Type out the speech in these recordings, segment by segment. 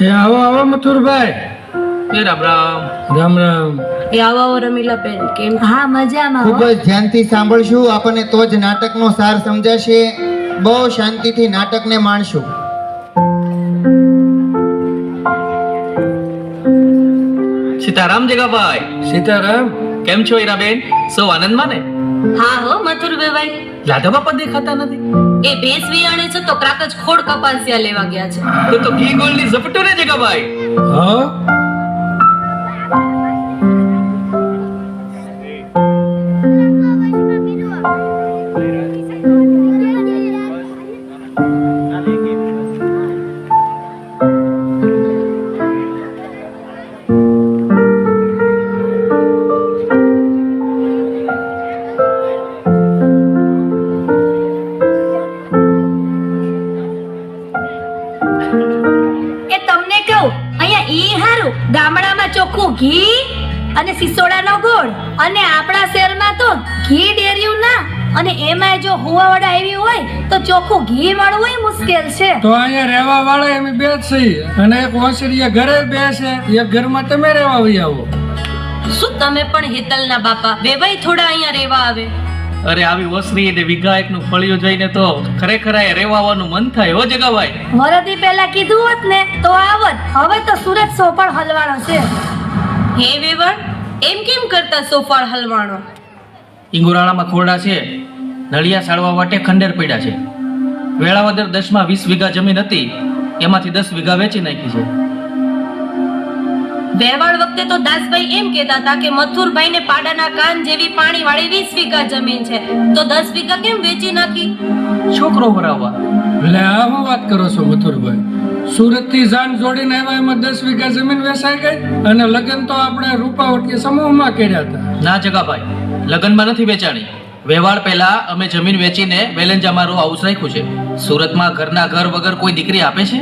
એ આવો આવો મથુરભાઈ. એ રામ રામ. રામ રામ. એ આવો આવો રમીલાબેન કેમ? હા મજામાં ખૂબ હો. જ ધ્યાનથી સાંભળશું આપણને તો જ નાટકનો સાર સમજાશે. બહુ શાંતિથી નાટકને માણશું. સીતારામ જગાભાઈ. સીતારામ. કેમ છો ઈરાબેન સૌ આનંદમાં ને? હા હો મથુરભાઈ. લાધા બાપા દેખાતા નથી? એ ભેંસ વિયાણે છે તો ક્રાકજ ખોડ કપાસિયા લેવા ગયા છે. તો તો ઘી ગોળની ઝપટો ને જગાભાઈ હા? કહું અહીંયા ઈ હારું. ગામડામાં ચોખ્ખું ઘી અને સિસોડાનો ગોળ અને આપણા શહેરમાં તો ઘી ડેર્યું ના. અને એમાં જો હુવાવડા આવી હોય તો ચોખ્ખું ઘી મળવું મુશ્કેલ છે. તો અહીંયા રહેવા વાળા એમ બે છીએ અને એક વાંસળીયા ઘરે બેસે એક ઘરમાં તમે રહેવા આવી આવો. શું તમે પણ હેતલના બાપા? વેવાઈ થોડા અહીંયા રહેવા આવે. અરે આવી ઓસરી ને વિઘા નું ફળિયું જોઈને તો ખરેખર આ રેવાવાનું મન થાય હો જગાભાઈ? વરદી પહેલા કીધું હોત ને તો આવત. હવે તો સુરત સોપણ હલવાનો છે. હે વેવાણ એમ કેમ કરતા સોફાળ હલવાનો ઇંગોરાળામાં ખોરડા છે નળિયા સાળવા માટે ખંડેર પડ્યા છે. વેળાવદર દસમાં વીસ વીઘા જમીન હતી એમાંથી દસ વીઘા વેચી નાખી છે. વેવાણ વખતે તો દાસભાઈ એમ કહેતા હતા કે મથુરભાઈને પાડાના કાન જેવી પાણી વાળી વીસ વીઘા જમીન છે. તો દસ વીઘા કેમ વેચી નાખી? છોકરો ભરાવવા એટલે આમાં વાત કરો છો મથુરભાઈ. સુરતથી જાન જોડીને આવ્યા એમાં દસ વીઘા જમીન વેચાઈ ગઈ અને લગ્ન તો આપણે રૂપાવટી સમૂહમાં કર્યા હતા. ના જગાભાઈ લગ્નમાં નથી વેચાણી. વ્યવહાર પહેલા અમે જમીન વેચીને વેલેન્જ અમારું હાઉસ રાખ્યું છે. સુરતમાં ઘરના ઘર વગર કોઈ દીકરી આપે છે?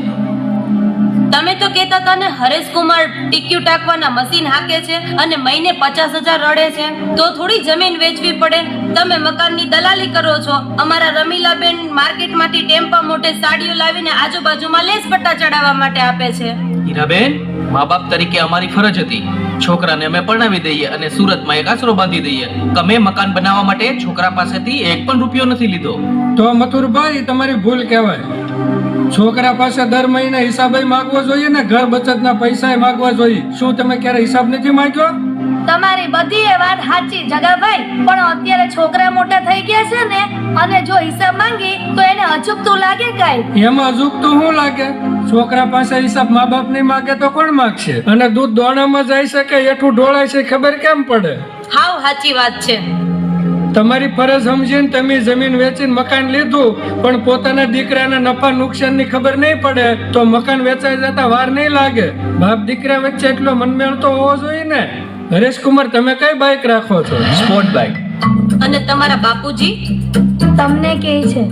તમે તો કહેતા હતા ને હરેશકુમાર ટીક્યુ ટાંકવાના મશીન હાકે છે અને મહિને પચાસ હજાર રડે છે. તો થોડી જમીન વેચવી પડે. તમે મકાનની દલાલી કરો છો. અમારા રમીલાબેન માર્કેટમાંથી ટેમ્પા મોટે સાડીઓ લાવીને આજુબાજુમાં લેસ પટ્ટા ચડાવવા માટે આપે છે. હીરાબેન મા બાપ તરીકે અમારી ફરજ હતી. છોકરાને અમે પરણાવી દઈએ અને સુરતમાં એક આશરો બાંધી દઈએ. તમે મકાન બનાવવા માટે છોકરા પાસેથી એક પણ રૂપિયો નથી લીધો. તો મથુરભાઈ તમારી ભૂલ કહેવાય. છોકરા પાસે દર મહિને હિસાબે માગવો જોઈએ ને ઘર બચતના પૈસા માગવા જોઈએ. શું તમે ક્યારે હિસાબ નથી માંગ્યો? તમારી બધી એ વાત સાચી જગાભાઈ પણ અત્યારે છોકરા મોટા થઈ ગયા છે ને અને જો હિસાબ માંગી તો એને અચૂકતું લાગે કાંઈ? એમાં અજુક તો શું લાગે? છોકરા પાસે હિસાબ મા બાપ નહીં માગે તો કોણ માગશે? અને દૂધ દોણામાં જાય છે કે એઠું ઢોળાય છે ખબર કેમ પડે? હાવ સાચી વાત છે. તમારી ફરજ સમજીને તમે જમીન વેચીને મકાન લીધું પણ પોતાના દીકરાના નફા નુકસાનની ખબર નહીં પડે તો મકાન વેચાઈ જતા વાર નહીં લાગે. બાપ દીકરા વચ્ચે એટલો મનમેળ તો હોવો જોઈએ ને? હરેશકુમાર તમે કઈ બાઇક રાખો છો? સ્પોર્ટ બાઇક અને તમારા બાપુજી? તમને કે છે?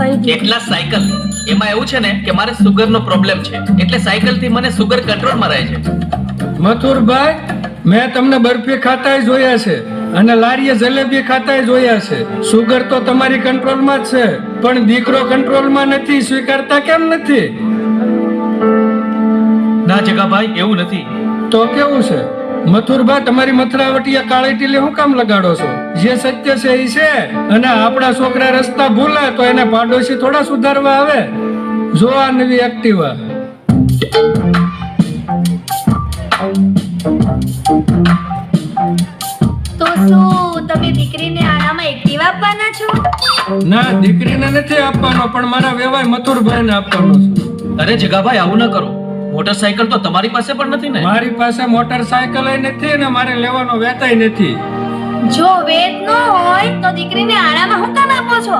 કઈ કેટલા સાયકલ. એમાં એવું છે ને કે મારે સુગરનો પ્રોબ્લેમ છે. એટલે સાયકલથી મને સુગર કંટ્રોલમાં રહે છે. મથુરભાઈ મેં તમને બરફી ખાતાય જોયા છે. અને લારીએ જલેબી ખાતાય જોયા છે. સુગર તો તમારી કંટ્રોલમાં જ છે પણ દીકરો કંટ્રોલમાં નથી સ્વીકારતા કેમ નથી? ના જગાભાઈ એવું નથી. તો કેવું છે? મથુરભા તમારી મથરાવટીયા કાળી ટીલી હું કામ લગાડો છો? જે સત્ય છે એ છે. અને આપણા છોકરા રસ્તા ભૂલે તો એને પાડોશી થોડા સુધારવા આવે. જો આ નવી એક્ટિવા ના દીકરીને નથી આપવાનો પણ મારા વેવાય મથુરભાઈને આપવાનો છે. અરે જગાભાઈ આવું ન કરો. મોટરસાયકલ તો તમારી પાસે પણ નથી ને? મારી પાસે મોટરસાયકલ નથી ને મારે લેવાનો વેતાય નથી. જો વેત ન હોય તો દીકરીને આણામાં હું કામ આપો છો?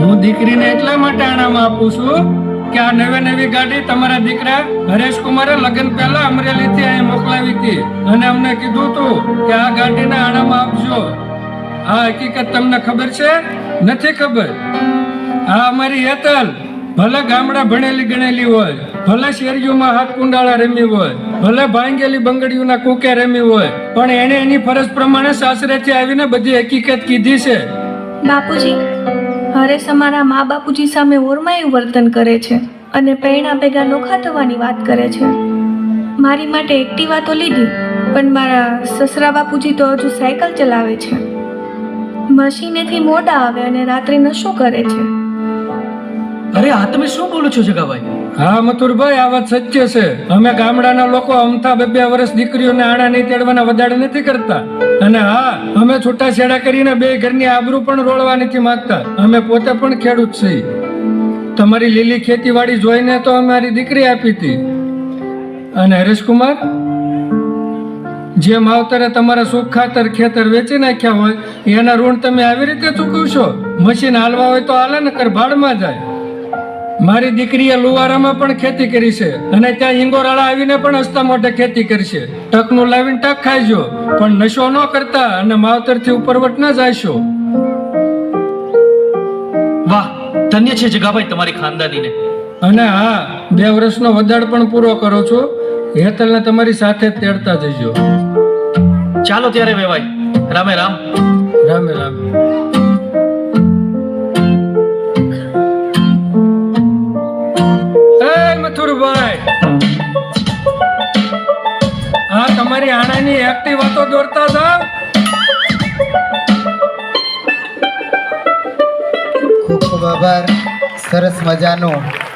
હું દીકરીને એટલા માટે આણામાં આપું છું કે આ નવી નવી ગાડી તમારા દીકરા હરેશ કુમારે લગ્ન પહેલા અમરેલી થી અહીં મોકલાવી હતી. અને અમને કીધું તું કે આ ગાડીને આણામાં આપજો. આ હકીકત તમને ખબર છે? નથી ખબર. આ અમારી હેતલ. ભલે ગામડા ભણેલી ગણેલી હોય, ભલે શેરીઓમાં હાથ કુંડાળા રમી હોય, ભલે ભાંગેલી બંગડીઓના કુકે રમી હોય, પણ એને એની ફરજ પ્રમાણે સાસરેથી આવીને બધી હકીકત કીધી છે. બાપુજી, હરેશ અમારા મા બાપુજી સામે ઓરમાયું વર્તન કરે છે અને પૈણા ભેગા નોખા થવાની વાત કરે છે. મારી માટે એક્ટિવા તો લીધી, પણ મારા સસરા બાપુજી તો હજુ સાયકલ ચલાવે છે. મશીનેથી મોડા આવે અને રાત્રે નશો કરે છે. અરે આ તમે શું બોલો છો જગાભાઈ? હા મથુરભાઈ આ વાત સત્ય છે. અમે ગામડાના લોકો અમથા બે બે વર્ષ દીકરીઓને આણા નહીં તેડવાના વધારે નથી કરતા. અને હા અમે છૂટા છેડા કરીને બે ઘરની આબરૂ પણ રોળવા નથી માંગતા. અમે પોતે પણ ખેડૂત છીએ. તમારી લીલી ખેતીવાડી જોઈને તો અમારી દીકરી આપી હતી. અને હરેશકુમાર જે માવતરે તમારા સુખ ખાતર ખેતર વેચી નાખ્યા હોય એના ઋણ તમે આવી રીતે ચૂકવશો? મશીન હાલવા હોય તો હાલે ને કર ભાડમાં જાય. મારી દીકરીએ લુવારામાં પણ ખેતી કરી છે અને ત્યાં હિંગોરાળા આવીને પણ હસતા મોઢે ખેતી કરશે. ટકનું લાવીને ટક ખાઈજો પણ નશો ન કરતા અને માવતરથી ઉપરવટ ન જાયશો. વાહ ધન્ય છે જગાભાઈ તમારી ખાનદાનીને. અને હા બે વર્ષનો વદાડ પણ પૂરો કરો છો. હેતલને તમારી સાથે તેડતા જજો ચાલો ત્યારે વેવાય રામે રામ. રામે રામ. મથુરભાઈ. હા તમારી આણાની એક્ટિવ વાતો દોરતા હતા ખૂબ ખૂબ આભાર. સરસ મજાનું.